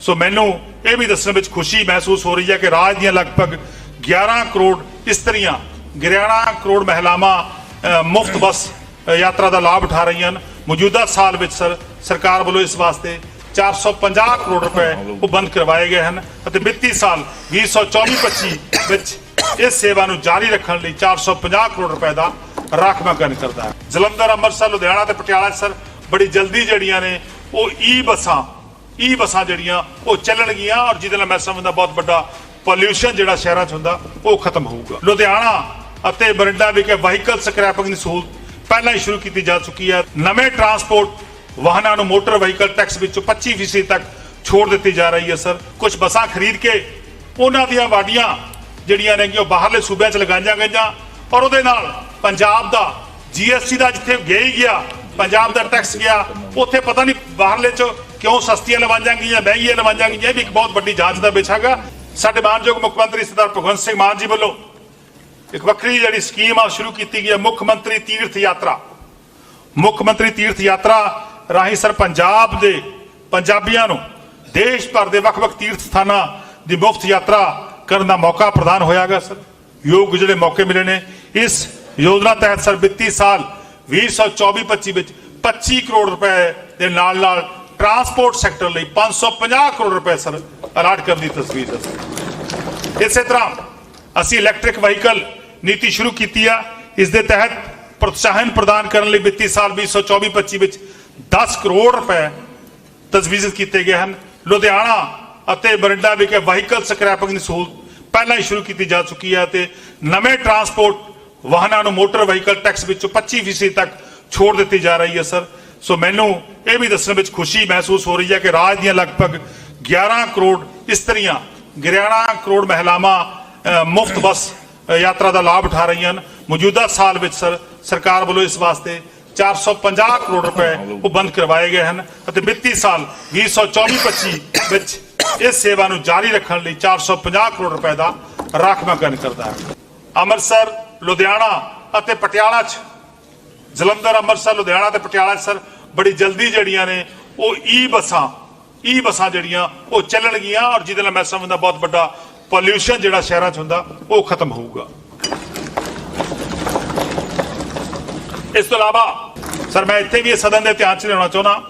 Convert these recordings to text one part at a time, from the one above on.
ਸੋ ਮੈਨੂੰ ਇਹ ਵੀ ਦੱਸਣ ਵਿੱਚ ਖੁਸ਼ੀ ਮਹਿਸੂਸ ਹੋ ਰਹੀ ਹੈ ਕਿ ਰਾਜ ਦੀਆਂ ਲਗਭਗ 11 ਕਰੋੜ ਇਸਤਰੀਆਂ 11 ਕਰੋੜ ਮਹਿਲਾਵਾਂ ਮੁਫਤ ਬੱਸ ਯਾਤਰਾ ਦਾ ਲਾਭ ਉਠਾ ਰਹੀਆਂ ਹਨ। ਮੌਜੂਦਾ ਸਾਲ ਵਿੱਚ, ਸਰ, ਸਰਕਾਰ ਵੱਲੋਂ ਇਸ ਵਾਸਤੇ 450 ਕਰੋੜ ਰੁਪਏ ਉਬੰਧ ਕਰਵਾਏ ਗਏ ਹਨ ਅਤੇ ਵਿੱਤੀ ਸਾਲ 2024-25 ਵਿੱਚ ਇਸ ਸੇਵਾ ਨੂੰ ਜਾਰੀ ਰੱਖਣ ਲਈ 450 ਕਰੋੜ ਰੁਪਏ ਦਾ ਰਾਖਵਾਂਕਰਨ ਕਰਦਾ ਹੈ। ਜਲੰਧਰ, ਅੰਮ੍ਰਿਤਸਰ, ਲੁਧਿਆਣਾ ਤੇ ਪਟਿਆਲਾ ਸਰ, ਬੜੀ ਜਲਦੀ ਜਿਹੜੀਆਂ ਨੇ ਉਹ ਈ ਬੱਸਾਂ ਈ ਬੱਸਾਂ ਜਿਹੜੀਆਂ ਉਹ ਚੱਲਣਗੀਆਂ ਔਰ ਜਿਹਦੇ ਨਾਲ ਮੈਂ ਸਮਝਦਾ ਬਹੁਤ ਵੱਡਾ ਪੋਲਿਊਸ਼ਨ ਜਿਹੜਾ ਸ਼ਹਿਰਾਂ 'ਚ ਹੁੰਦਾ, ਉਹ ਖਤਮ ਹੋਊਗਾ। ਲੁਧਿਆਣਾ ਅਤੇ ਬਰਿੰਡਾ ਵਿਖੇ ਵਹੀਕਲ ਸਕ੍ਰੈਪਿੰਗ ਦੀ ਸਹੂਲਤ ਪਹਿਲਾਂ ਹੀ ਸ਼ੁਰੂ ਕੀਤੀ ਜਾ ਚੁੱਕੀ ਹੈ। ਨਵੇਂ ਟਰਾਂਸਪੋਰਟ ਵਾਹਨਾਂ ਨੂੰ ਮੋਟਰ ਵਹੀਕਲ ਟੈਕਸ ਵਿੱਚੋਂ 25% ਤੱਕ ਛੋੜ ਦਿੱਤੀ ਜਾ ਰਹੀ ਹੈ, ਸਰ। ਕੁਝ ਬੱਸਾਂ ਖਰੀਦ ਕੇ ਉਹਨਾਂ ਦੀਆਂ ਵਾਡੀਆਂ ਜਿਹੜੀਆਂ ਨੇ ਕਿ ਉਹ ਬਾਹਰਲੇ ਸੂਬਿਆਂ 'ਚ ਲਗਾਈਆਂ ਗਈਆਂ ਔਰ ਉਹਦੇ ਨਾਲ ਪੰਜਾਬ ਦਾ ਜੀਐਸਟੀ ਦਾ ਜਿੱਥੇ ਗਿਆ ਹੀ ਗਿਆ, ਪੰਜਾਬ ਦਾ ਟੈਕਸ ਗਿਆ, ਉੱਥੇ ਪਤਾ ਨਹੀਂ ਬਾਹਰਲੇ 'ਚ ਕਿਉਂ ਸਸਤੀਆਂ ਲਵਾਈਆਂ ਗਈਆਂ? ਮਹਿੰਗੀਆਂ ਲਵਾਈਆਂ ਗਈਆਂ ਇਹ ਵੀ ਇੱਕ ਬਹੁਤ ਵੱਡੀ ਜਾਂਚ ਦਾ ਵਿਸ਼ਾ ਹੈਗਾ। ਸਾਡੇ ਮਾਨਯੋਗ ਮੁੱਖ ਮੰਤਰੀ ਸਰਦਾਰ ਭਗਵੰਤ ਸਿੰਘ ਮਾਨ ਜੀ ਵੱਲੋਂ ਇੱਕ ਵੱਖਰੀ ਜਿਹੜੀ ਸਕੀਮ ਆ ਸ਼ੁਰੂ ਕੀਤੀ ਗਈ ਹੈ, ਮੁੱਖ ਮੰਤਰੀ ਤੀਰਥ ਯਾਤਰਾ। ਮੁੱਖ ਮੰਤਰੀ ਤੀਰਥ ਯਾਤਰਾ ਰਾਹੀਂ ਸਰ ਪੰਜਾਬ ਦੇ ਪੰਜਾਬੀਆਂ ਨੂੰ ਦੇਸ਼ ਭਰ ਦੇ ਵੱਖ-ਵੱਖ ਤੀਰਥ ਸਥਾਨਾਂ ਦੀ ਮੁਫਤ ਯਾਤਰਾ ਕਰਨ ਦਾ ਮੌਕਾ ਪ੍ਰਦਾਨ ਹੋਇਆਗਾ ਸਰ। ਯੋਗ ਜਿਹੜੇ ਮੌਕੇ ਮਿਲੇ ਨੇ, ਇਸ ਯੋਜਨਾ ਤਹਿਤ ਸਰ ਵਿੱਤੀ ਸਾਲ 2024-25 ਵਿੱਚ 25 ਕਰੋੜ ਰੁਪਏ ਦੇ ਨਾਲ-ਨਾਲ ਟਰਾਂਸਪੋਰਟ ਸੈਕਟਰ ਲਈ 550 ਕਰੋੜ ਰੁਪਏ ਸਰ ਅਲਾਟ ਕਰਨ ਦੀ ਤਸਵੀਰ ਹੈ ਇਸੇ ਤਰ੍ਹਾਂ ਅਸੀਂ ਇਲੈਕਟ੍ਰਿਕ ਵਹੀਕਲ ਨੀਤੀ ਸ਼ੁਰੂ ਕੀਤੀ ਆ। ਇਸ ਦੇ ਤਹਿਤ ਪ੍ਰੋਤਸਾਹਨ ਪ੍ਰਦਾਨ ਕਰਨ ਲਈ ਵਿੱਤੀ ਸਾਲ 2024-25 ਵਿੱਚ 10 ਕਰੋੜ ਰੁਪਏ ਤਜਵੀਜ਼ ਕੀਤੇ ਗਏ ਹਨ। ਲੁਧਿਆਣਾ ਅਤੇ ਬਰਿੰਡਾ ਵਿਖੇ ਵਹੀਕਲ ਸਕ੍ਰੈਪਿੰਗ ਦੀ ਸਹੂਲਤ ਪਹਿਲਾਂ ਹੀ ਸ਼ੁਰੂ ਕੀਤੀ ਜਾ ਚੁੱਕੀ ਹੈ ਤੇ ਨਵੇਂ ਟਰਾਂਸਪੋਰਟ ਵਾਹਨਾਂ ਨੂੰ ਮੋਟਰ ਵਹੀਕਲ ਟੈਕਸ ਵਿੱਚੋਂ 25% ਤੱਕ ਛੋੜ ਦਿੱਤੀ ਜਾ ਰਹੀ ਹੈ ਸਰ। ਸੋ ਮੈਨੂੰ ਇਹ ਵੀ ਦੱਸਣ ਵਿੱਚ ਖੁਸ਼ੀ ਮਹਿਸੂਸ ਹੋ ਰਹੀ ਹੈ ਕਿ ਰਾਜ ਦੀਆਂ ਲਗਭਗ 11 ਕਰੋੜ ਇਸਤਰੀਆਂ 11 ਕਰੋੜ ਮਹਿਲਾਵਾਂ ਮੁਫਤ ਬੱਸ ਯਾਤਰਾ ਦਾ ਲਾਭ ਉਠਾ ਰਹੀਆਂ ਹਨ। ਮੌਜੂਦਾ ਸਾਲ ਵਿੱਚ ਸਰ, ਸਰਕਾਰ ਵੱਲੋਂ ਇਸ ਵਾਸਤੇ 450 ਕਰੋੜ ਰੁਪਏ ਉਹ ਬੰਦ ਕਰਵਾਏ ਗਏ ਹਨ ਅਤੇ ਵਿੱਤੀ ਸਾਲ 2024-25 ਵਿੱਚ ਇਸ ਸੇਵਾ ਨੂੰ ਜਾਰੀ ਰੱਖਣ ਲਈ 450 ਕਰੋੜ ਰੁਪਏ ਦਾ ਰਾਖਵਾਂਕਰਨ ਕਰਦਾ ਹੈ। ਅੰਮ੍ਰਿਤਸਰ, ਲੁਧਿਆਣਾ ਅਤੇ ਪਟਿਆਲਾ 'ਚ ਜਲੰਧਰ, ਅੰਮ੍ਰਿਤਸਰ, ਲੁਧਿਆਣਾ ਤੇ ਪਟਿਆਲਾ ਸਰ, ਬੜੀ ਜਲਦੀ ਜਿਹੜੀਆਂ ਨੇ, ਉਹ ਈ ਬੱਸਾਂ ਈ ਬੱਸਾਂ ਜਿਹੜੀਆਂ, ਉਹ ਚੱਲਣਗੀਆਂ ਔਰ ਜਿਹਦੇ ਨਾਲ ਮੈਂ ਸਮਝਦਾ ਬਹੁਤ ਵੱਡਾ ਪੋਲਿਊਸ਼ਨ ਜਿਹੜਾ ਸ਼ਹਿਰਾਂ 'ਚ ਹੁੰਦਾ, ਉਹ ਖਤਮ ਹੋਊਗਾ। ਇਸ ਤੋਂ ਇਲਾਵਾ, ਸਰ, ਮੈਂ ਇੱਥੇ ਵੀ ਇਹ ਸਦਨ ਦੇ ਧਿਆਨ 'ਚ ਲਿਆਉਣਾ ਚਾਹੁੰਦਾ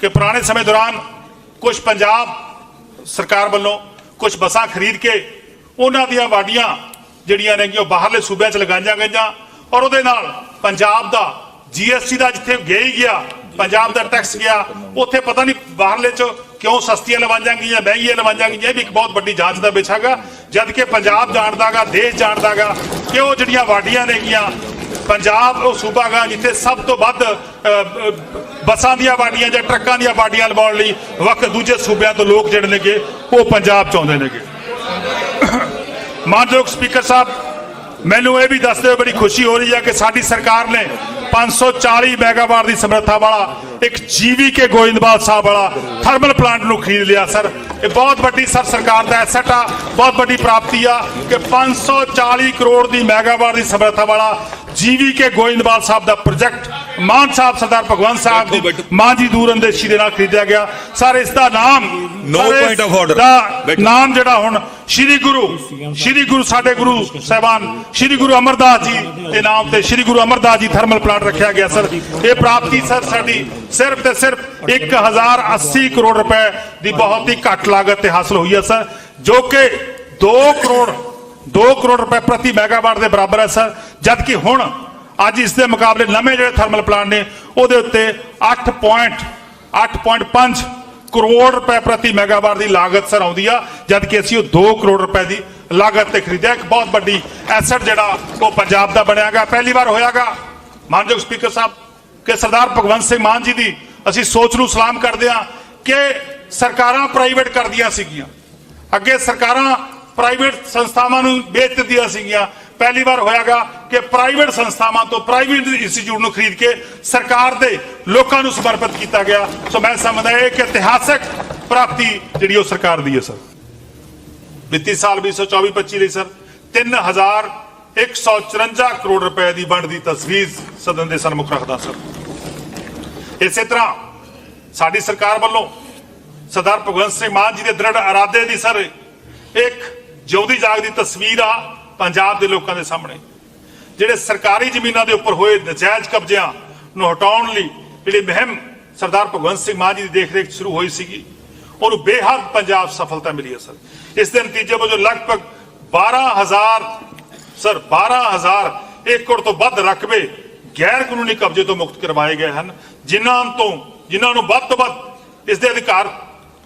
ਕਿ ਪੁਰਾਣੇ ਸਮੇਂ ਦੌਰਾਨ ਕੁਝ ਪੰਜਾਬ ਸਰਕਾਰ ਵੱਲੋਂ ਕੁਝ ਬੱਸਾਂ ਖਰੀਦ ਕੇ ਉਹਨਾਂ ਦੀਆਂ ਵਾਡੀਆਂ ਜਿਹੜੀਆਂ ਨੇ ਕਿ ਉਹ ਬਾਹਰਲੇ ਸੂਬਿਆਂ 'ਚ ਲਗਾਈਆਂ ਗਈਆਂ ਔਰ ਉਹਦੇ ਨਾਲ ਪੰਜਾਬ ਦਾ ਜੀਐਸਟੀ ਦਾ ਜਿੱਥੇ ਗਿਆ ਹੀ ਗਿਆ, ਪੰਜਾਬ ਦਾ ਟੈਕਸ ਗਿਆ, ਉੱਥੇ ਪਤਾ ਨਹੀਂ ਬਾਹਰਲੇ 'ਚ ਕਿਉਂ ਸਸਤੀਆਂ ਲਵਾਈਆਂ ਗਈਆਂ, ਮਹਿੰਗੀਆਂ ਲਵਾਈਆਂ ਗਈਆਂ, ਇਹ ਵੀ ਇੱਕ ਬਹੁਤ ਵੱਡੀ ਜਾਂਚ ਦਾ ਵਿਸ਼ਾ ਹੈਗਾ। ਜਦ ਕਿ ਪੰਜਾਬ ਜਾਣਦਾਗਾ ਦੇਸ਼ ਜਾਣਦਾਗਾ ਕਿ ਉਹ ਜਿਹੜੀਆਂ ਵਾਡੀਆਂ ਨੇਗੀਆਂ ਪੰਜਾਬ ਉਹ ਸੂਬਾ ਗਾ ਜਿੱਥੇ ਸਭ ਤੋਂ ਵੱਧ ਬੱਸਾਂ ਦੀਆਂ ਵਾਡੀਆਂ ਜਾਂ ਟਰੱਕਾਂ ਦੀਆਂ ਵਾਡੀਆਂ ਲਵਾਉਣ ਲਈ ਵੱਖ ਦੂਜੇ ਸੂਬਿਆਂ ਤੋਂ ਲੋਕ ਜਿਹੜੇ ਨੇਗੇ, ਉਹ ਪੰਜਾਬ ਚ ਆਉਂਦੇ ਨੇਗੇ। ਮਾਨਯੋਗ ਸਪੀਕਰ ਸਾਹਿਬ, ਮੈਨੂੰ ਇਹ ਵੀ ਦੱਸਦੇ ਹੋਏ ਬੜੀ ਖੁਸ਼ੀ ਹੋ ਰਹੀ ਹੈ ਕਿ ਸਾਡੀ ਸਰਕਾਰ ਨੇ 540 ਮੈਗਾਵਾਟ ਦੀ ਸਮਰੱਥਾ ਵਾਲਾ, ਇੱਕ ਜੀਵੀ ਕੇ ਗੋਇੰਦਵਾਲ ਸਾਹਿਬ ਵਾਲਾ ਥਰਮਲ ਪਲਾਂਟ ਨੂੰ ਖਰੀਦ ਲਿਆ, ਸਰ। ਇਹ ਬਹੁਤ ਵੱਡੀ, ਸਰ, ਸਰਕਾਰ ਦਾ ਐਸੈਟ ਆ, ਬਹੁਤ ਵੱਡੀ ਪ੍ਰਾਪਤੀ ਆ ਕਿ 540 ਕਰੋੜ ਦੀ ਮੈਗਾਵਾਟ ਦੀ ਸਮਰੱਥਾ ਵਾਲਾ G V K Goindwal Sahib ਦਾ ਪ੍ਰੋਜੈਕਟ ਮਾਨ ਸਾਹਿਬ ਸਰਦਾਰ ਭਗਵੰਤ ਸਾਹਿਬ ਦੀ। ਮਾਂ ਜੀ ਦੂਰ ਅੰਦੇਸ਼ੀ ਦੇ ਨਾਲ ਖਰੀਦਿਆ ਗਿਆ ਸਰ ਇਸ ਦਾ ਨਾਮ of order. ਦਾ ਬੈਠੋ। ਨਾਮ ਜਿਹੜਾ ਹੁਣ ਸ੍ਰੀ ਗੁਰੂ ਸ੍ਰੀ ਗੁਰੂ ਸਾਡੇ ਗੁਰੂ ਸਾਹਿਬਾਨ ਸ੍ਰੀ ਗੁਰੂ ਅਮਰਦਾਸ ਜੀ ਦੇ ਨਾਮ ਤੇ ਸ੍ਰੀ ਗੁਰੂ ਅਮਰਦਾਸ ਜੀ ਥਰਮਲ ਪਲਾਂਟ ਰੱਖਿਆ ਗਿਆ ਸਰ ਇਹ ਪ੍ਰਾਪਤੀ ਸਰ ਸਾਡੀ ਸਿਰਫ ਤੇ ਸਿਰਫ 1080 ਕਰੋੜ ਰੁਪਏ ਦੀ ਬਹੁਤ ਹੀ ਘੱਟ ਲਾਗਤ ਤੇ ਹਾਸਲ ਹੋਈ ਹੈ ਸਰ ਜੋ ਕਿ 2 ਕਰੋੜ 2 ਕਰੋੜ ਰੁਪਏ ਪ੍ਰਤੀ ਮੈਗਾਵਾਟ ਦੇ ਬਰਾਬਰ ਹੈ ਸਰ ਜਦ ਕਿ ਹੁਣ ਅੱਜ ਇਸ ਦੇ ਮੁਕਾਬਲੇ ਨਵੇਂ ਜਿਹੜੇ ਥਰਮਲ ਪਲਾਂਟ ਨੇ, ਉਹਦੇ ਉੱਤੇ 8 ਪੁਆਇੰਟ 8.5 ਕਰੋੜ ਰੁਪਏ ਪ੍ਰਤੀ ਮੈਗਾਵਾਟ ਦੀ ਲਾਗਤ ਸਰ ਆਉਂਦੀ ਆ ਜਦ ਕਿ ਅਸੀਂ ਉਹ 2 ਕਰੋੜ ਰੁਪਏ ਦੀ ਲਾਗਤ ਤੇ ਖਰੀਦਿਆ। ਇੱਕ ਬਹੁਤ ਵੱਡੀ ਐਸੈਟ ਜਿਹੜਾ ਉਹ ਪੰਜਾਬ ਦਾ ਬਣਿਆਗਾ ਪਹਿਲੀ ਵਾਰ ਹੋਇਆਗਾ। ਮਾਨਯੋਗ ਸਪੀਕਰ ਸਾਹਿਬ, ਕਿ ਸਰਦਾਰ ਭਗਵੰਤ ਸਿੰਘ ਮਾਨ ਜੀ ਦੀ ਅਸੀਂ ਸੋਚ ਨੂੰ ਸਲਾਮ ਕਰਦੇ ਹਾਂ ਕਿ ਸਰਕਾਰਾਂ ਪ੍ਰਾਈਵੇਟ ਕਰਦੀਆਂ ਸੀਗੀਆਂ। ਅੱਗੇ ਸਰਕਾਰਾਂ ਪ੍ਰਾਈਵੇਟ ਸੰਸਥਾਵਾਂ ਨੂੰ ਵੇਚ ਦਿੱਤੀਆਂ ਸੀਗੀਆਂ। ਪਹਿਲੀ ਵਾਰ ਹੋਇਆਗਾ ਕਿ ਪ੍ਰਾਈਵੇਟ ਸੰਸਥਾਵਾਂ ਤੋਂ ਪ੍ਰਾਈਵੇਟ ਇੰਸਟੀਚਿਊਟ ਨੂੰ ਖਰੀਦ ਕੇ ਸਰਕਾਰ ਦੇ ਲੋਕਾਂ ਨੂੰ ਸਮਰਪਿਤ ਕੀਤਾ ਗਿਆ। ਸੋ ਮੈਂ ਸਮਝਦਾ ਇਹ ਇੱਕ ਇਤਿਹਾਸਕ ਪ੍ਰਾਪਤੀ ਜਿਹੜੀ ਉਹ ਸਰਕਾਰ ਦੀ ਹੈ, ਸਰ। ਵਿੱਤੀ ਸਾਲ 2024-25 ਲਈ, ਸਰ। 3154 ਕਰੋੜ ਰੁਪਏ ਦੀ ਵੰਡ ਦੀ ਤਸਵੀਰ ਸਦਨ ਦੇ ਸਨਮੁਖ ਰੱਖਦਾ, ਸਰ। ਇਸੇ ਤਰ੍ਹਾਂ ਸਾਡੀ ਸਰਕਾਰ ਵੱਲੋਂ ਸਰਦਾਰ ਭਗਵੰਤ ਸਿੰਘ ਮਾਨ ਜੀ ਦੇ ਦ੍ਰਿੜ ਇਰਾਦੇ ਦੀ, ਸਰ, ਇੱਕ ਜਿਉਂਦੀ ਜਾਗਦੀ ਤਸਵੀਰ ਆ। ਪੰਜਾਬ ਦੇ ਲੋਕਾਂ ਦੇ ਸਾਹਮਣੇ। ਜਿਹੜੇ ਸਰਕਾਰੀ ਜ਼ਮੀਨਾਂ ਦੇ ਉੱਪਰ ਹੋਏ ਨਜਾਇਜ਼ ਕਬਜ਼ਿਆਂ ਨੂੰ ਹਟਾਉਣ ਲਈ ਜਿਹੜੀ ਮੁਹਿੰਮ ਸਰਦਾਰ ਭਗਵੰਤ ਸਿੰਘ ਮਾਨ ਜੀ ਦੀ ਦੇਖਰੇਖ 'ਚ ਸ਼ੁਰੂ ਹੋਈ ਸੀਗੀ, ਉਹਨੂੰ ਬੇਹੱਦ ਪੰਜਾਬ ਸਫਲਤਾ ਮਿਲੀ ਹੈ ਸਰ। ਇਸ ਦੇ ਨਤੀਜੇ ਵਜੋਂ ਲਗਭਗ 12000 ਸਰ 12000 ਏਕੜ ਤੋਂ ਵੱਧ ਰਕਬੇ ਗੈਰ ਕਾਨੂੰਨੀ ਕਬਜ਼ੇ ਤੋਂ ਮੁਕਤ ਕਰਵਾਏ ਗਏ ਹਨ, ਜਿਨ੍ਹਾਂ ਤੋਂ, ਜਿਨ੍ਹਾਂ ਨੂੰ ਵੱਧ ਤੋਂ ਵੱਧ ਇਸ ਦੇ ਅਧਿਕਾਰ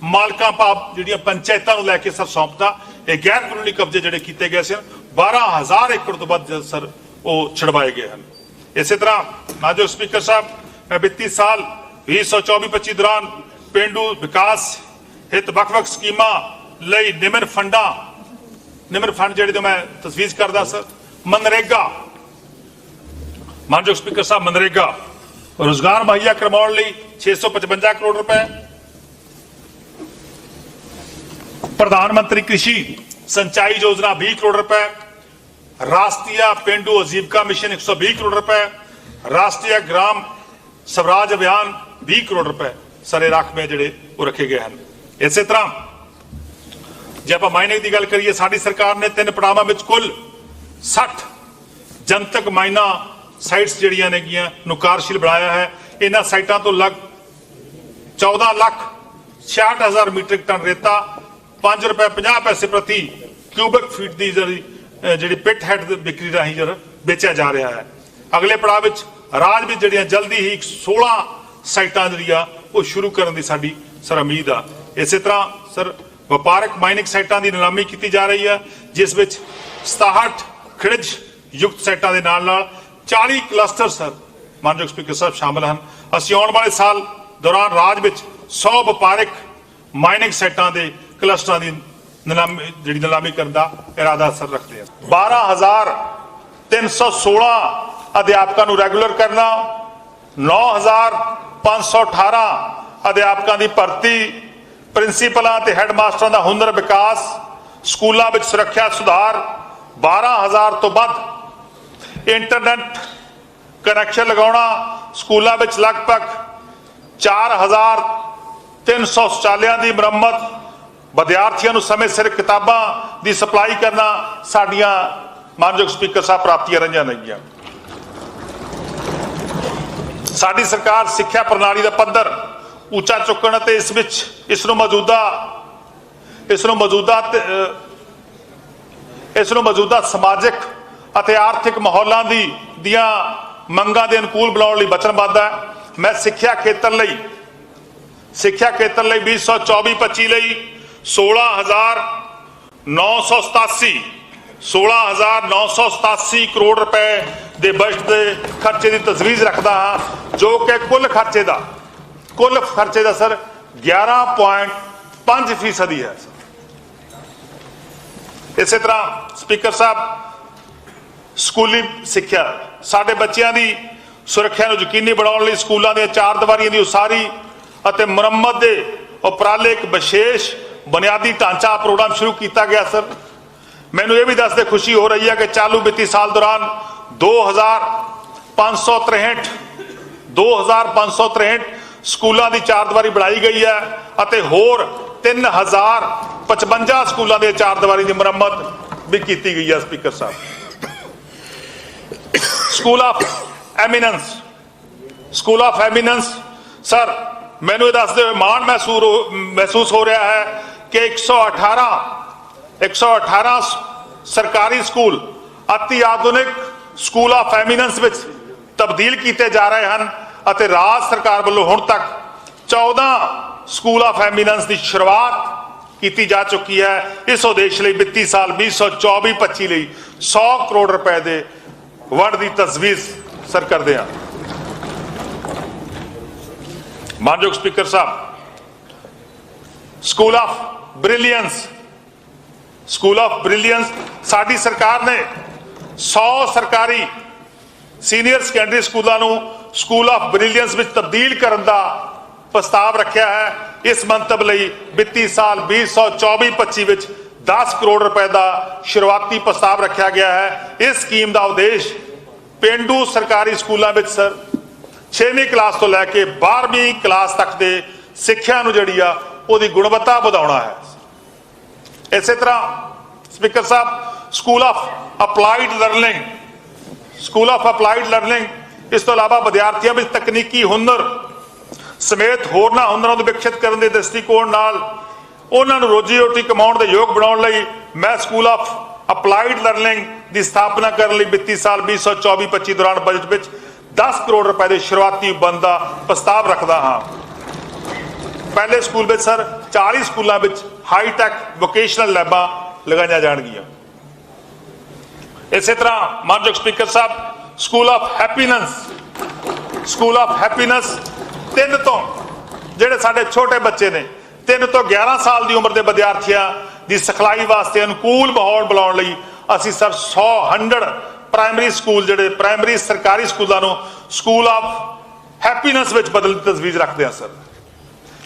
ਮਾਲਕਾਂ ਭਾਵ ਜਿਹੜੀਆਂ ਪੰਚਾਇਤਾਂ ਨੂੰ ਲੈ ਕੇ ਸਰ ਸੌਂਪਦਾ, ਇਹ ਗੈਰ ਕਾਨੂੰਨੀ ਕਬਜ਼ੇ ਜਿਹੜੇ ਕੀਤੇ ਗਏ ਸਨ 12000 ਏਕੜ ਤੋਂ ਵੱਧ ਸਰ ਉਹ ਛਡਵਾਏ ਗਏ ਹਨ। ਇਸੇ ਤਰ੍ਹਾਂ ਮਾਜੋ ਸਪੀਕਰ ਸਾਹਿਬ, ਮੈਂ ਵਿੱਤੀ ਸਾਲ 2024-25 ਦੌਰਾਨ ਪਿੰਡੂ ਵਿਕਾਸ ਹਿੱਤ ਵੱਖ-ਵੱਖ ਸਕੀਮਾਂ ਲਈ ਨਿਮਰ ਫੰਡਾਂ ਨਿਮਰ ਫੰਡ ਜਿਹੜੇ ਤੋਂ ਮੈਂ ਤਸਵੀਜ਼ ਕਰਦਾ ਸਰ, ਮਨਰੇਗਾ। ਮਾਨਯੋਗ ਸਪੀਕਰ ਸਾਹਿਬ, ਮਨਰੇਗਾ। ਰੋਜ਼ਗਾਰ ਮੁਹੱਈਆ ਕਰਵਾਉਣ ਲਈ 655 ਕਰੋੜ ਰੁਪਏ। ਪ੍ਰਧਾਨ ਮੰਤਰੀ ਕ੍ਰਿਸ਼ੀ ਸਿੰਚਾਈ ਯੋਜਨਾ 20 ਕਰੋੜ ਰੁਪਏ। राष्ट्रीय पेंडू आजीविका मिशन 120 ਕਰੋੜ ਰੁਪਏ, ਰਾਸ਼ਟਰੀਆ ਗ੍ਰਾਮ ਸਵਰਾਜ ਅਭਿਆਨ 20 ਕਰੋੜ ਰੁਪਏ ਸਾਰੇ ਰਾਖਵੇਂ ਜਿਹੜੇ ਉਹ ਰੱਖੇ ਗਏ ਹਨ। ਇਸੇ ਤਰ੍ਹਾਂ ਜੇ ਆਪਾਂ ਮਾਈਨਿੰਗ ਦੀ ਗੱਲ ਕਰੀਏ, ਸਾਡੀ ਸਰਕਾਰ ਨੇ ਤਿੰਨ ਪੜਾਵਾਂ ਵਿੱਚ ਕੁੱਲ 60 ਜਨਤਕ ਮਾਈਨਾ ਸਾਈਟਸ ਜਿਹੜੀਆਂ ਨੇਗੀਆਂ ਨੂੰ ਕਾਰਸ਼ੀਲ ਬਣਾਇਆ ਹੈ। ਇਹਨਾਂ ਸਾਈਟਾਂ ਤੋਂ ਲਗ 14 ਲੱਖ 66000 ਮੀਟ੍ਰਿਕ ਟਨ ਰੇਤਾ 5 ਰੁਪਏ 50 ਪੈਸੇ ਪ੍ਰਤੀ ਕਿਊਬਿਕ ਫੀਟ ਦੀ ਜਿਹੜੀ ਜਿਹੜੀ ਪਿੱਟ ਹੈਡ ਦੀ ਵਿਕਰੀ ਰਾਹੀਂ ਜਿਹੜਾ ਵੇਚਿਆ ਜਾ ਰਿਹਾ ਹੈ। ਅਗਲੇ ਪੜਾਅ ਵਿੱਚ ਰਾਜ ਵਿੱਚ ਜਿਹੜੀਆਂ ਜਲਦੀ ਹੀ 16 ਸਾਈਟਾਂ ਜਿਹੜੀਆਂ, ਉਹ ਸ਼ੁਰੂ ਕਰਨ ਦੀ ਸਾਡੀ ਸਰ ਉਮੀਦ ਆ। ਇਸੇ ਤਰ੍ਹਾਂ ਸਰ ਵਪਾਰਕ ਮਾਈਨਿੰਗ ਸਾਈਟਾਂ ਦੀ ਨਿਲਾਮੀ ਕੀਤੀ ਜਾ ਰਹੀ ਹੈ, ਜਿਸ ਵਿੱਚ 67 ਖਿੜਜ ਯੁਕਤ ਸਾਈਟਾਂ ਦੇ ਨਾਲ ਨਾਲ 40 ਕਲਸਟਰ ਸਰ ਮਾਨਯੋਗ ਸਪੀਕਰ ਸਾਹਿਬ ਸ਼ਾਮਲ ਹਨ। ਅਸੀਂ ਆਉਣ ਵਾਲੇ ਸਾਲ ਦੌਰਾਨ ਰਾਜ ਵਿੱਚ 100 ਵਪਾਰਕ ਮਾਈਨਿੰਗ ਸਾਈਟਾਂ ਦੇ ਕਲਸਟਰਾਂ ਦੀ ਨਿਲਾਮੀ ਜਿਹੜੀ ਨਿਲਾਮੀ ਕਰਨ ਦਾ ਇਰਾਦਾ ਅਸਰ ਰੱਖਦੇ ਹਾਂ 12316 ਅਧਿਆਪਕਾਂ ਨੂੰ ਰੈਗੂਲਰ ਕਰਨਾ 9518 ਅਧਿਆਪਕਾਂ ਦੀ ਭਰਤੀ, ਪ੍ਰਿੰਸੀਪਲਾਂ ਤੇ ਹੈੱਡਮਾਸਟਰਾਂ ਦਾ ਹੁਨਰ ਵਿਕਾਸ, ਸਕੂਲਾਂ ਵਿੱਚ ਸੁਰੱਖਿਆ ਸੁਧਾਰ 12000 ਤੋਂ ਵੱਧ ਇੰਟਰਨੈਟ ਕਨੈਕਸ਼ਨ ਲਗਾਉਣਾ, ਸਕੂਲਾਂ ਵਿੱਚ ਲਗਭਗ 4300 ਸ਼ੌਚਾਲਿਆਂ ਦੀ ਮੁਰੰਮਤ ਵਿਦਿਆਰਥੀਆਂ ਨੂੰ ਸਮੇਂ ਸਿਰ ਕਿਤਾਬਾਂ ਦੀ ਸਪਲਾਈ ਕਰਨਾ ਸਾਡੀਆਂ ਮਾਨਯੋਗ ਸਪੀਕਰ ਸਾਹਿਬ ਪ੍ਰਾਪਤੀਆਂ ਰਹੀਆਂ ਨੇਗੀਆਂ। ਸਾਡੀ ਸਰਕਾਰ ਸਿੱਖਿਆ ਪ੍ਰਣਾਲੀ ਦਾ ਪੱਧਰ ਉੱਚਾ ਚੁੱਕਣ ਅਤੇ ਇਸ ਵਿੱਚ ਇਸ ਨੂੰ ਮੌਜੂਦਾ ਇਸ ਨੂੰ ਮੌਜੂਦਾ ਤੇ, ਇਸ ਨੂੰ ਮੌਜੂਦਾ ਸਮਾਜਿਕ ਅਤੇ ਆਰਥਿਕ ਮਾਹੌਲਾਂ ਦੀ ਦੀਆਂ ਮੰਗਾਂ ਦੇ ਅਨੁਕੂਲ ਬਣਾਉਣ ਲਈ ਵਚਨਬੱਧ ਹੈ। ਮੈਂ ਸਿੱਖਿਆ ਖੇਤਰ ਲਈ ਸਿੱਖਿਆ ਖੇਤਰ ਲਈ 2024-25 ਲਈ 16987 16987 ਕਰੋੜ ਰੁਪਏ ਦੇ ਬਜਟ ਦੇ ਖਰਚੇ ਦੀ ਤਜਵੀਜ਼ ਰੱਖਦਾ ਹਾਂ, ਜੋ ਕਿ ਕੁੱਲ ਖਰਚੇ ਦਾ, ਕੁੱਲ ਖਰਚੇ ਦਾ ਸਰ 11.5 ਫੀਸਦੀ ਹੈ ਇਸੇ ਤਰ੍ਹਾਂ ਸਪੀਕਰ ਸਾਹਿਬ, ਸਕੂਲੀ ਸਿੱਖਿਆ, ਸਾਡੇ ਬੱਚਿਆਂ ਦੀ ਸੁਰੱਖਿਆ ਨੂੰ ਯਕੀਨੀ ਬਣਾਉਣ ਲਈ ਸਕੂਲਾਂ ਦੀਆਂ ਚਾਰ ਦੀਵਾਰੀਆਂ ਦੀ ਉਸਾਰੀ ਅਤੇ ਮੁਰੰਮਤ ਦੇ ਉਪਰਾਲੇ ਇੱਕ ਵਿਸ਼ੇਸ਼ ਬੁਨਿਆਦੀ ਢਾਂਚਾ ਪ੍ਰੋਗਰਾਮ ਸ਼ੁਰੂ ਕੀਤਾ ਗਿਆ, ਸਰ। ਮੈਨੂੰ ਇਹ ਵੀ ਦੱਸਦੇ ਖੁਸ਼ੀ ਹੋ ਰਹੀ ਹੈ ਕਿ ਚਾਲੂ ਵਿੱਤੀ ਸਾਲ ਦੌਰਾਨ 2563 2563 ਸਕੂਲਾਂ ਦੀ ਚਾਰ ਦੀਵਾਰੀ ਬਣਾਈ ਗਈ ਹੈ ਅਤੇ ਹੋਰ 3055 ਸਕੂਲਾਂ ਦੇ ਚਾਰ ਦੀਵਾਰੀ ਦੀ ਮੁਰੰਮਤ ਵੀ ਕੀਤੀ ਗਈ ਹੈ, speaker Sahib. School of eminence school of eminence sir, ਮੈਨੂੰ ਇਹ ਦੱਸਦੇ ਹੋਏ ਮਾਣ ਮਹਿਸੂਸ ਮਹਿਸੂਸ ਹੋ ਰਿਹਾ ਹੈ ਕਿ 118 118 ਸ- ਸਰਕਾਰੀ ਸਕੂਲ ਅਤੀ ਆਧੁਨਿਕ ਸਕੂਲ ਆਫ ਐਮੀਨੈਂਸ ਵਿੱਚ ਤਬਦੀਲ ਕੀਤੇ ਜਾ ਰਹੇ ਹਨ ਅਤੇ ਰਾਜ ਸਰਕਾਰ ਵੱਲੋਂ ਹੁਣ ਤੱਕ 14 ਸਕੂਲ ਆਫ ਐਮੀਨੈਂਸ ਦੀ ਸ਼ੁਰੂਆਤ ਕੀਤੀ ਜਾ ਚੁੱਕੀ ਹੈ। ਇਸ ਉਦੇਸ਼ ਲਈ ਵਿੱਤੀ ਸਾਲ 2024-25 ਲਈ 100 ਕਰੋੜ ਰੁਪਏ ਦੇ ਵੰਡ ਦੀ ਤਜਵੀਜ਼ ਸਰ ਕਰਦੇ ਹਾਂ। ਮਾਨਯੋਗ speaker Sahib, school of brilliance school of brilliance ਸਾਡੀ ਸਰਕਾਰ ਨੇ 100 ਸਰਕਾਰੀ ਸੀਨੀਅਰ ਸੈਕੰਡਰੀ ਸਕੂਲਾਂ ਨੂੰ ਸਕੂਲ ਆਫ ਬ੍ਰਿਲੀਅੰਸ ਵਿੱਚ ਤਬਦੀਲ ਕਰਨ ਦਾ ਪ੍ਰਸਤਾਵ ਰੱਖਿਆ ਹੈ। ਇਸ ਮੰਤਵ ਲਈ ਵਿੱਤੀ ਸਾਲ 2024-25 ਵਿੱਚ 10 ਕਰੋੜ ਰੁਪਏ ਦਾ ਸ਼ੁਰੂਆਤੀ ਪ੍ਰਸਤਾਵ ਰੱਖਿਆ ਗਿਆ ਹੈ। ਇਸ ਸਕੀਮ ਦਾ ਉਦੇਸ਼ ਪਿੰਡੂ ਸਰਕਾਰੀ ਸਕੂਲਾਂ ਵਿੱਚ ਸਰ 6ਵੀਂ ਕਲਾਸ ਤੋਂ ਲੈ ਕੇ 12ਵੀਂ ਕਲਾਸ ਤੱਕ ਦੇ ਸਿੱਖਿਆ ਨੂੰ ਜਿਹੜੀ ਆ ਉਹਦੀ ਗੁਣਵੱਤਾ ਵਧਾਉਣਾ ਹੈ। ਇਸੇ ਤਰ੍ਹਾਂ speaker Sahib school of applied learning school of applied learning ਇਸ ਤੋਂ ਇਲਾਵਾ ਵਿਦਿਆਰਥੀਆਂ ਵਿੱਚ ਤਕਨੀਕੀ ਹੁਨਰ ਸਮੇਤ ਹੋਰਨਾਂ ਹੁਨਰਾਂ ਨੂੰ ਵਿਕਸਿਤ ਕਰਨ ਦੇ ਦ੍ਰਿਸ਼ਟੀਕੋਣ ਨਾਲ ਉਹਨਾਂ ਨੂੰ ਰੋਜੀ ਰੋਟੀ ਕਮਾਉਣ ਦੇ ਯੋਗ ਬਣਾਉਣ ਲਈ ਮੈਂ ਸਕੂਲ ਆਫ ਅਪਲਾਈਡ ਲਰਨਿੰਗ ਦੀ ਸਥਾਪਨਾ ਕਰਨ ਲਈ ਵਿੱਤੀ ਸਾਲ 2024-25 ਦੌਰਾਨ ਬਜਟ ਵਿੱਚ 10 ਕਰੋੜ ਰੁਪਏ ਦੇ ਸ਼ੁਰੂਆਤੀ ਬੰਦ ਦਾ ਪ੍ਰਸਤਾਵ ਰੱਖਦਾ ਹਾਂ। ਪਹਿਲੇ ਸਕੂਲ ਵਿੱਚ ਸਰ 40 ਸਕੂਲਾਂ ਵਿੱਚ ਹਾਈ ਟੈਕ ਵੋਕੇਸ਼ਨਲ ਲੈਬਾਂ ਲਗਾਈਆਂ ਜਾਣਗੀਆਂ। ਇਸੇ ਤਰ੍ਹਾਂ ਮਾਨਯੋਗ speaker Sahib school of happiness school of happiness ਤਿੰਨ ਤੋਂ ਜਿਹੜੇ ਸਾਡੇ ਛੋਟੇ ਬੱਚੇ ਨੇ, ਤਿੰਨ ਤੋਂ 11 ਸਾਲ ਦੀ ਉਮਰ ਦੇ ਵਿਦਿਆਰਥੀਆਂ ਦੀ ਸਿਖਲਾਈ ਵਾਸਤੇ ਅਨੁਕੂਲ ਮਾਹੌਲ ਬਣਾਉਣ ਲਈ ਅਸੀਂ ਸਰ 100 100 ਪ੍ਰਾਇਮਰੀ ਸਕੂਲ ਜਿਹੜੇ ਪ੍ਰਾਇਮਰੀ ਸਰਕਾਰੀ ਸਕੂਲਾਂ ਨੂੰ ਸਕੂਲ ਆਫ ਹੈਪੀਨੈਸ ਵਿੱਚ ਬਦਲਣ ਦੀ ਤਜਵੀਜ਼ ਰੱਖਦੇ ਹਾਂ ਸਰ।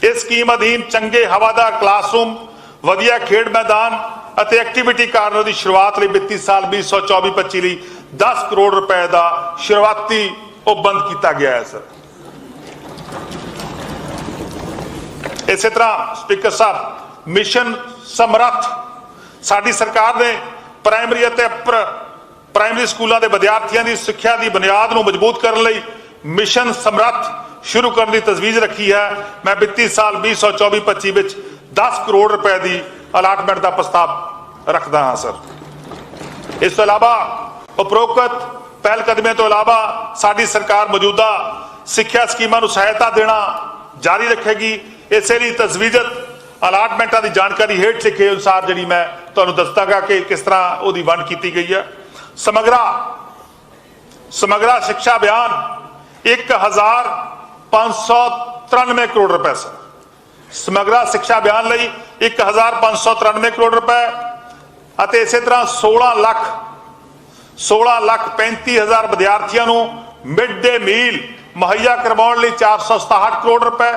ਇਸ ਸਕੀਮ ਅਧੀਨ ਚੰਗੇ ਹਵਾਦਾਰ ਕਲਾਸਰੂਮ, ਵਧੀਆ ਖੇਡ ਮੈਦਾਨ ਅਤੇ ਐਕਟੀਵਿਟੀ ਕਾਰਨਰ ਦੀ ਸ਼ੁਰੂਆਤ ਲਈ ਵਿੱਤੀ ਸਾਲ 2024-25 ਲਈ 10 ਕਰੋੜ ਰੁਪਏ ਦਾ ਸ਼ੁਰੂਆਤੀ ਉਹ ਬੰਦ ਕੀਤਾ ਗਿਆ ਹੈ, ਸਰ। ਇਸੇ ਤਰ੍ਹਾਂ ਸਪੀਕਰ ਸਾਹਿਬ, ਮਿਸ਼ਨ ਸਮਰੱਥ, ਸਾਡੀ ਸਰਕਾਰ ਨੇ ਪ੍ਰਾਇਮਰੀ ਅਤੇ ਅਪਰ ਪ੍ਰਾਇਮਰੀ ਸਕੂਲਾਂ ਦੇ ਵਿਦਿਆਰਥੀਆਂ ਦੀ ਸਿੱਖਿਆ ਦੀ ਬੁਨਿਆਦ ਨੂੰ ਮਜ਼ਬੂਤ ਕਰਨ ਲਈ ਮਿਸ਼ਨ ਸਮਰੱਥ ਸ਼ੁਰੂ ਕਰਨ ਦੀ ਤਜਵੀਜ਼ ਰੱਖੀ ਹੈ। ਮੈਂ ਬਿੱਤੀ ਸਾਲ 2024-25 ਵਿੱਚ 10 ਕਰੋੜ ਰੁਪਏ ਦੀ ਅਲਾਟਮੈਂਟ ਦਾ ਪ੍ਰਸਤਾਵ ਰੱਖਦਾ ਹਾਂ, ਸਰ। ਇਸ ਤੋਂ ਇਲਾਵਾ ਉਪਰੋਕਤ ਪਹਿਲ ਕਦਮੀਆਂ ਤੋਂ ਇਲਾਵਾ ਸਾਡੀ ਸਰਕਾਰ ਮੌਜੂਦਾ ਸਿੱਖਿਆ ਸਕੀਮਾਂ ਨੂੰ ਸਹਾਇਤਾ ਦੇਣਾ ਜਾਰੀ ਰੱਖੇਗੀ। ਇਸੇ ਲਈ ਤਜਵੀਜ਼ਤ ਅਲਾਟਮੈਂਟਾਂ ਦੀ ਜਾਣਕਾਰੀ ਹੇਠ ਲਿਖੇ ਅਨੁਸਾਰ ਜਿਹੜੀ ਮੈਂ ਤੁਹਾਨੂੰ ਦੱਸਦਾਗਾ ਕਿ ਕਿਸ ਤਰ੍ਹਾਂ ਉਹਦੀ ਵੰਡ ਕੀਤੀ ਗਈ ਹੈ। ਸਮਗਰਾ ਸਮਗਰਾ ਸਿੱਖਿਆ ਬਿਆਨ 1000 593 ਕਰੋੜ ਰੁਪਏ ਸਨ। ਸਮਗਰਾ ਸਿੱਖਿਆ ਬਿਆਨ ਲਈ 1593 ਕਰੋੜ ਰੁਪਏ ਅਤੇ ਇਸੇ ਤਰ੍ਹਾਂ 16 ਲੱਖ 16 ਲੱਖ 35000 ਵਿਦਿਆਰਥੀਆਂ ਨੂੰ ਮਿਡ ਡੇ ਮੀਲ ਮੁਹੱਈਆ ਕਰਵਾਉਣ ਲਈ 467 ਕਰੋੜ ਰੁਪਏ,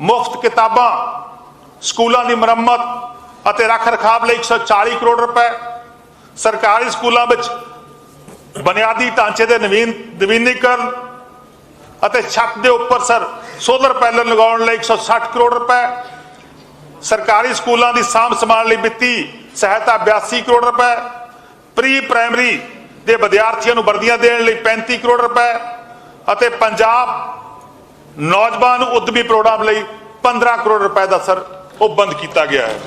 ਮੁਫਤ ਕਿਤਾਬਾਂ, ਸਕੂਲਾਂ ਦੀ ਮੁਰੰਮਤ ਅਤੇ ਰੱਖ-ਰਖਾਵ ਲਈ 140 ਕਰੋੜ ਰੁਪਏ, ਸਰਕਾਰੀ ਸਕੂਲਾਂ ਵਿੱਚ ਬੁਨਿਆਦੀ ਢਾਂਚੇ ਦੇ ਨਵੀਨ ਨਵੀਨੀਕਰਨ ਅਤੇ ਛੱਤ ਦੇ ਉੱਪਰ ਸਰ ਸੋਲਰ ਪੈਨਲ ਲਗਾਉਣ ਲਈ 160 ਕਰੋੜ ਰੁਪਏ, ਸਰਕਾਰੀ ਸਕੂਲਾਂ ਦੀ ਸਾਂਭ ਸੰਭਾਲ ਲਈ ਵਿੱਤੀ ਸਹਾਇਤਾ 82 ਕਰੋੜ ਰੁਪਏ, ਪ੍ਰੀ ਪ੍ਰਾਇਮਰੀ ਦੇ ਵਿਦਿਆਰਥੀਆਂ ਨੂੰ ਵਰਦੀਆਂ ਦੇਣ ਲਈ 35 ਕਰੋੜ ਰੁਪਏ ਅਤੇ ਪੰਜਾਬ ਨੌਜਵਾਨ ਉਦਮੀ ਪ੍ਰੋਗਰਾਮ ਲਈ 15 ਕਰੋੜ ਰੁਪਏ ਦਾ ਸਰ ਉਹ ਬੰਦ ਕੀਤਾ ਗਿਆ ਹੈ।